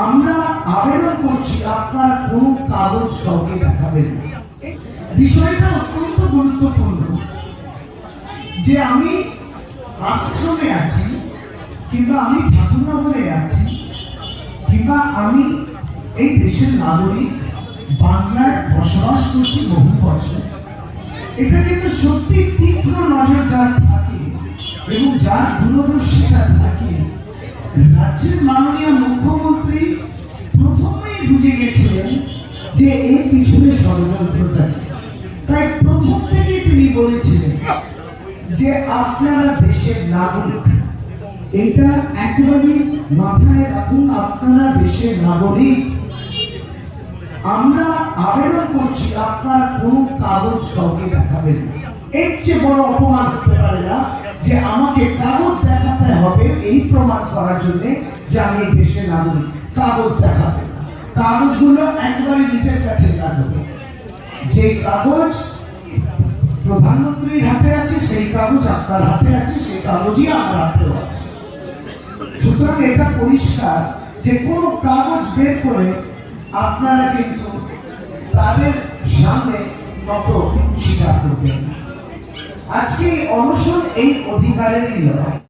আমরা আবেদন করছি, আপনার কোন কাগজ কাউকে দেখাবেন বিষয়টা অত্যন্ত গুরুত্বপূর্ণ। যে আমি আশ্রমে আছি, কিংবা আমি ঠাকুরনগরে আছি, কিংবা আমি এই দেশের নাগরিক, বাংলায় বসবাস করছি বহু বছর, এটা কিন্তু সত্যি তীক্ষ্ণ নজর যার থাকে, এবং যার দূরদর্শিতা থাকে, রাজ্যের মাননীয় প্রথমেই বুঝে যে এই পিছনে ষড়যন্ত্রটা। তাই প্রথম থেকেই তিনি বলেছিলেন যে আপনারা দেশের নাগরিক। এটা একেবারে মাথায় রাখুন, আপনারা দেশের নাগরিক। আমরা আবেদন করছি, আপনার কোন কাগজ কাউকে দেখাবেন এর চেয়ে বড় অপমান হতে পারে না যে আমাকে কাগজ দেখাতে হবে, এই প্রমাণ করার জন্য যে আমি দেশের নাগরিক। কাগজ দেখাবে না কাগজগুলো একবারে নিজের কাছে রাখবে যে কাগজ প্রধানমন্ত্রীর হাতে আছে, সেই কাগজ আপনার হাতে আছে, সেই কাগজই আমার হাতেও আছে। সুতরাং এটা পরিষ্কার যে কোনো কাগজ বের করে আপনারা কিন্তু তাদের সামনে নত স্বীকার করবেন আজকে অনশন এই অধিকারেরই লড়াই।